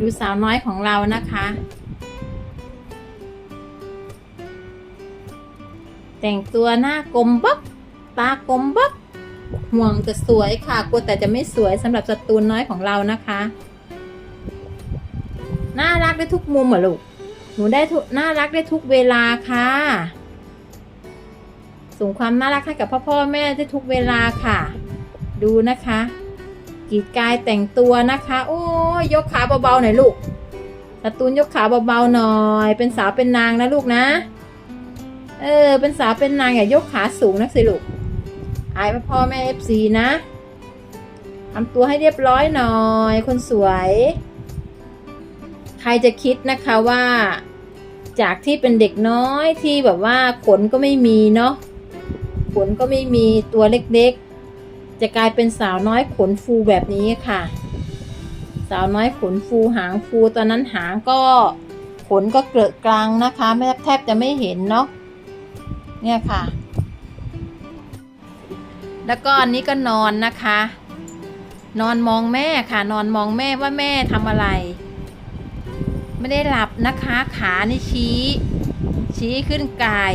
ดูสาวน้อยของเรานะคะ แต่งตัวหน้ากลมบ๊อบตากลมบ๊อบห่วงจะสวยค่ะ กลัวแต่จะไม่สวยสำหรับสตูนน้อยของเรานะคะ น่ารักได้ทุกมุมเหรอลูก หนูได้ทุกน่ารักได้ทุกเวลาค่ะ ส่งความน่ารักให้กับพ่อพ่อแม่ได้ทุกเวลาค่ะ ดูนะคะ กรีดกายแต่งตัวนะคะ โอ้ยยกขาเบาๆหน่อยลูกสตูนยกขาเบาๆหน่อย เป็นสาวเป็นนางนะลูกนะ เออ เป็นสาวเป็นนางอย่ายกขาสูงนักสิลูกอายพ่อแม่เอฟซีนะทำตัวให้เรียบร้อยหน่อย คนสวย ใครจะคิดนะคะว่า จากที่เป็นเด็กน้อยที่แบบว่าขนก็ไม่มีเนาะขนก็ไม่มีตัวเล็กๆ จะกลายเป็นสาวน้อยขนฟูแบบนี้ค่ะ สาวน้อยขนฟูหางฟูตอนนั้นหางก็ขนก็เกลอะกลางนะคะ ไม่แทบจะไม่เห็นเนาะเนี่ยค่ะ แล้วก็อันนี้ก็นอนนะคะ นอนมองแม่ค่ะ นอนมองแม่ว่าแม่ทำอะไร ไม่ได้หลับนะคะ ขานี่ชี้ ชี้ขึ้นกาย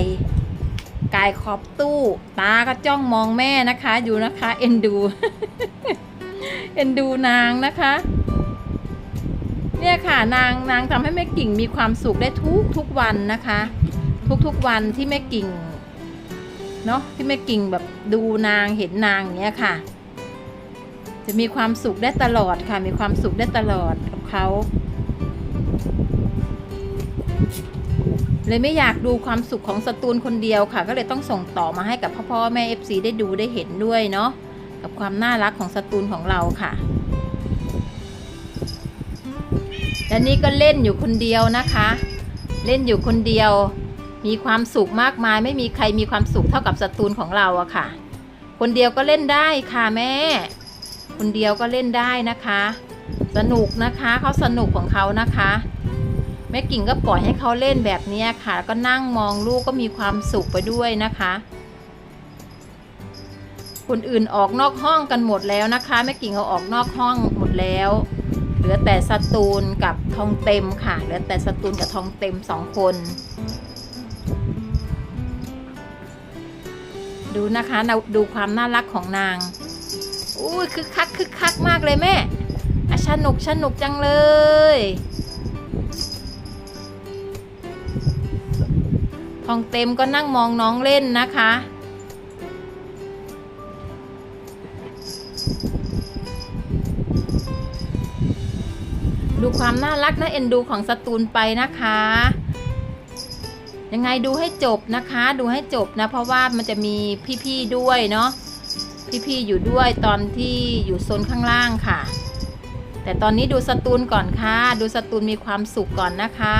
กายขอบตู้ ตาก็จ้องมองแม่นะคะ อยู่นะคะ เอ็นดู เอ็นดูนางนะคะ เนี่ยค่ะนางนางทำให้แม่กิ่งมีความสุขได้ทุกทุกวันนะคะ ทุกทุกวันที่แม่กิ่งเนาะที่แม่กิ่งแบบดูนางเห็นนางเงี้ยค่ะ จะมีความสุขได้ตลอดค่ะ มีความสุขได้ตลอดกับเขา เลยไม่อยากดูความสุขของสตูนคนเดียวค่ะ ก็เลยต้องส่งต่อมาให้กับพ่อพ่อแม่เอฟซีได้ดูได้เห็นด้วยเนาะกับความน่ารักของสตูนของเราค่ะและนี่ก็เล่นอยู่คนเดียวนะคะ เล่นอยู่คนเดียว มีความสุขมากมาย ไม่มีใครมีความสุขเท่ากับสตูนของเราอะค่ะ คนเดียวก็เล่นได้ค่ะแม่ คนเดียวก็เล่นได้นะคะ สนุกนะคะเขาสนุกของเขานะคะ ม่กิ่งก็ปล่อยให้เขาเล่นแบบนี้ค่ะแล้วก็นั่งมองลูกก็มีความสุขไปด้วยนะคะ คนอื่นออกนอกห้องกันหมดแล้วนะคะแม่กิ่งเอาออกนอกห้องหมดแล้ว เหลือแต่สตูนกับทองเต็มค่ะ เหลือแต่สตูนกับทองเต็มสองคน ดูนะคะเราดูความน่ารักของนางอุ้ยคึกคักคึกคักมากเลยแม่อสนุกสนุกจังเลย ทองเต็มก็นั่งมองน้องเล่นนะคะ ดูความน่ารักน่าเอ็นดูของสตูนไปนะคะ ยังไงดูให้จบนะคะ ดูให้จบนะ เพราะว่ามันจะมีพี่ๆด้วยเนาะพี่ๆอยู่ด้วยตอนที่อยู่โซนข้างล่างค่ะ แต่ตอนนี้ดูสตูนก่อนค่ะ ดูสตูนมีความสุขก่อนนะคะ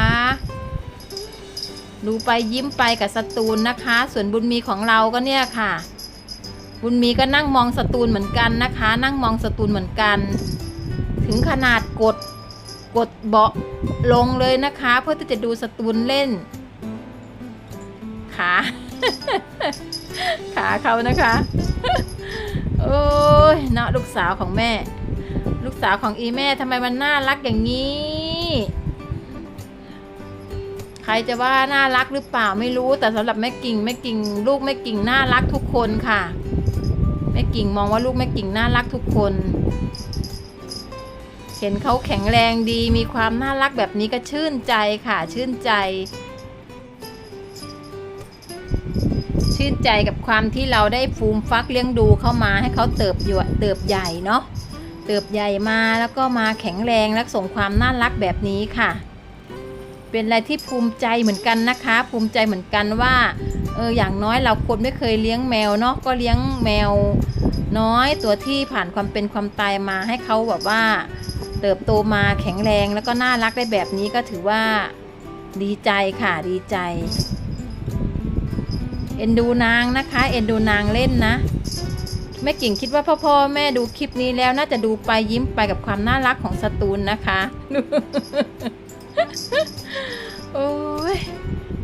ดูไปยิ้มไปกับสตูนนะคะ ส่วนบุญมีของเราก็เนี่ยค่ะ บุญมีก็นั่งมองสตูนเหมือนกันนะคะ นั่งมองสตูนเหมือนกัน ถึงขนาดกดกดเบาะลงเลยนะคะ เพื่อที่จะดูสตูนเล่นขาขาเขานะคะโอ้ยเนาะลูกสาวของแม่ ลูกสาวของอีแม่ทำไมมันน่ารักอย่างนี้ ใครจะว่าน่ารักหรือเปล่าไม่รู้ แต่สำหรับแม่กิ่งแม่กิ่งลูกแม่กิ่งน่ารักทุกคนค่ะแม่กิ่งมองว่าลูกแม่กิ่งน่ารักทุกคน เห็นเขาแข็งแรงดีมีความน่ารักแบบนี้ก็ชื่นใจค่ะ ชื่นใจ ชื่นใจกับความที่เราได้ฟูมฟักเลี้ยงดูเข้ามาให้เขาเติบอยู่เติบใหญ่เนาะเติบใหญ่มาแล้วก็มาแข็งแรงและส่งความน่ารักแบบนี้ค่ะ เป็นอะไรที่ภูมิใจเหมือนกันนะคะ ภูมิใจเหมือนกันว่าเอออย่างน้อยเราคนไม่เคยเลี้ยงแมวเนาะก็เลี้ยงแมวน้อยตัวที่ผ่านความเป็นความตายมาให้เขาแบบว่า เติบโตมาแข็งแรงแล้วก็น่ารักได้แบบนี้ก็ถือว่าดีใจค่ะดีใจ เอ็นดูนางนะคะ เอ็นดูนางเล่นนะแม่กิ่งคิดว่าพ่อพ่อแม่ดูคลิปนี้แล้วน่าจะดูไปยิ้มไปกับความน่ารักของสตูนนะคะ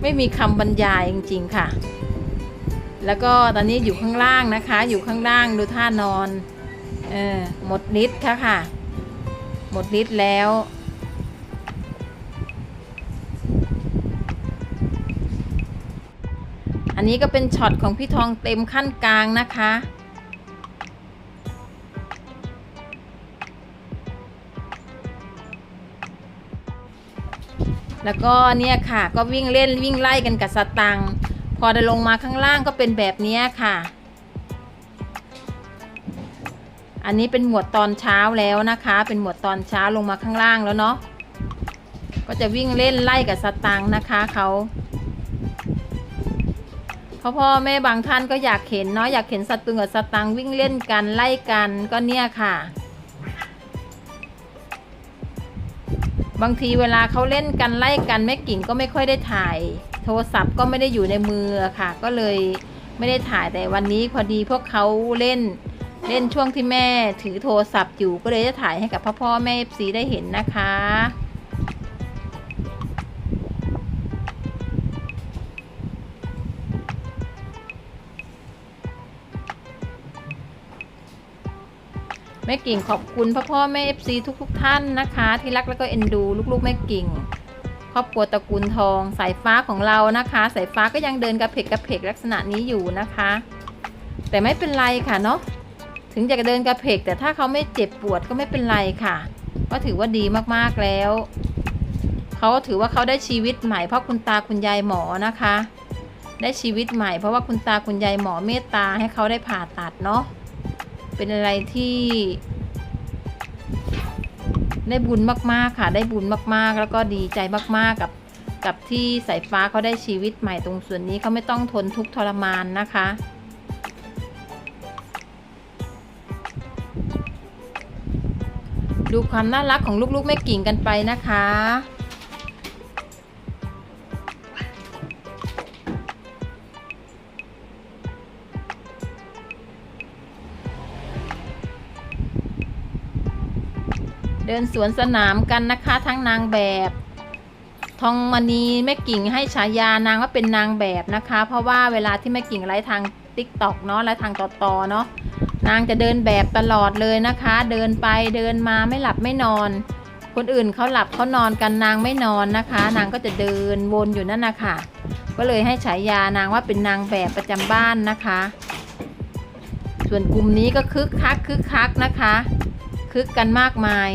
ไม่มีคำบรรยายจริง ๆ ค่ะ แล้วก็ตอนนี้อยู่ข้างล่างนะคะ อยู่ข้างล่างดูท่านอนเออหมดฤทธิ์ค่ะค่ะ หมดฤทธิ์แล้วอันนี้ก็เป็นช็อตของพี่ทองเต็มขั้นกลางนะคะ แล้วก็เนี่ยค่ะก็วิ่งเล่นวิ่งไล่กันกับสตังค์พอได้ลงมาข้างล่างก็เป็นแบบนี้ค่ะ อันนี้เป็นหมวดตอนเช้าแล้วนะคะ เป็นหมวดตอนเช้าลงมาข้างล่างแล้วเนาะก็จะวิ่งเล่นไล่กับสตังค์นะคะเขาพ่อพ่อแม่บางท่านก็อยากเห็นเนาะอยากเห็นสตุงกับสตังค์วิ่งเล่นกันไล่กันก็เนี่ยค่ะ บางทีเวลาเขาเล่นกันไล่กันแม่กิ่งก็ไม่ค่อยได้ถ่าย โทรศัพท์ก็ไม่ได้อยู่ในมือค่ะ ก็เลยไม่ได้ถ่ายแต่วันนี้พอดีพวกเขาเล่นเล่นช่วงที่แม่ถือโทรศัพท์อยู่ก็เลยจะถ่ายให้กับพ่อพ่อแม่ซีได้เห็นนะคะ แม่กิ่งขอบคุณพ่อพ่อแม่เอฟซีทุกๆทท่านนะคะ ที่รักแล้วก็เอ็นดู ลูกๆแม่กิ่ง ครอบครัวตระกูลทอง สายฟ้าของเรานะคะ สายฟ้าก็ยังเดินกระเพกกระเพกลักษณะนี้อยู่นะคะ แต่ไม่เป็นไรค่ะเนาะถึงจะเดินกระเพกแต่ถ้าเขาไม่เจ็บปวดก็ไม่เป็นไรค่ะ ก็ถือว่าดีมากๆแล้วเขาถือว่าเขาได้ชีวิตใหม่เพราะคุณตาคุณยายหมอนะคะ ได้ชีวิตใหม่เพราะว่าคุณตาคุณยายหมอเมตตาให้เขาได้ผ่าตัดเนาะ เป็นอะไรที่ ได้บุญมากๆค่ะ ได้บุญมากๆ แล้วก็ดีใจมากๆกับกับที่สายฟ้าเขาได้ชีวิตใหม่ตรงส่วนนี้เขาไม่ต้องทนทุกข์ทรมานนะคะดูความน่ารักของลูกๆแม่กิ่งกันไปนะคะ เดินสวนสนามกันนะคะทั้งนางแบบ ทองมณีแม่กิ่งให้ฉายานางว่าเป็นนางแบบนะคะ เพราะว่าเวลาที่แม่กิ่งไลฟ์ทางติ๊กต็อกเนาะไลฟ์ทางต่อต่อเนาะนางจะเดินแบบตลอดเลยนะคะ เดินไปเดินมาไม่หลับไม่นอน คนอื่นเขาหลับเขานอนกันนางไม่นอนนะคะ นางก็จะเดินวนอยู่นั่นนะคะก็เลยให้ฉายานางว่าเป็นนางแบบประจำบ้านนะคะ ส่วนกลุ่มนี้ก็คึกคักคึกคักนะคะ คึกกันมากมาย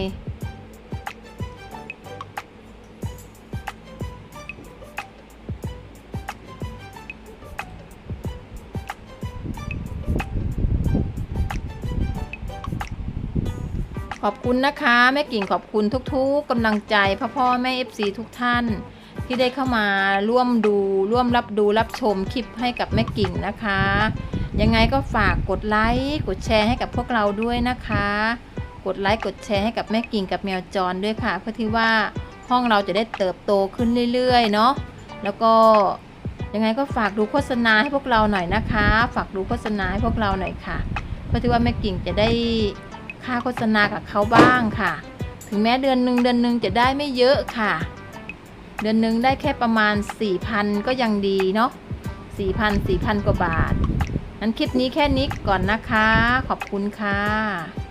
อบคุณนะคะแม่กิ่งขอบคุณทุกๆกำลังใจพ่อพ่อแม่เอฟซีทุกท่าน ที่ได้เข้ามาร่วมดูร่วมรับดูรับชมคลิปให้กับแม่กิ่งนะคะ ยังไงก็ฝากกดไลค์กดแชร์ให้กับพวกเราด้วยนะคะ กดไลค์กดแชร์ให้กับแม่กิ่งกับแมวจรด้วยค่ะ เพื่อที่ว่าห้องเราจะได้เติบโตขึ้นเรื่อยๆเนาะแล้วก็ยังไงก็ฝากดูโฆษณาให้พวกเราหน่อยนะคะ ฝากดูโฆษณาให้พวกเราหน่อยค่ะ เพื่อที่ว่าแม่กิ่งจะได้ ค่าโฆษณากับเขาบ้างค่ะ ถึงแม้เดือนหนึ่งเดือนหนึ่งจะได้ไม่เยอะค่ะ เดือนหนึ่งได้แค่ประมาณ 4,000 ก็ยังดีเนาะ4,000 4,000 กว่าบาทนั้นคลิปนี้แค่นี้ก่อนนะคะ ขอบคุณค่ะ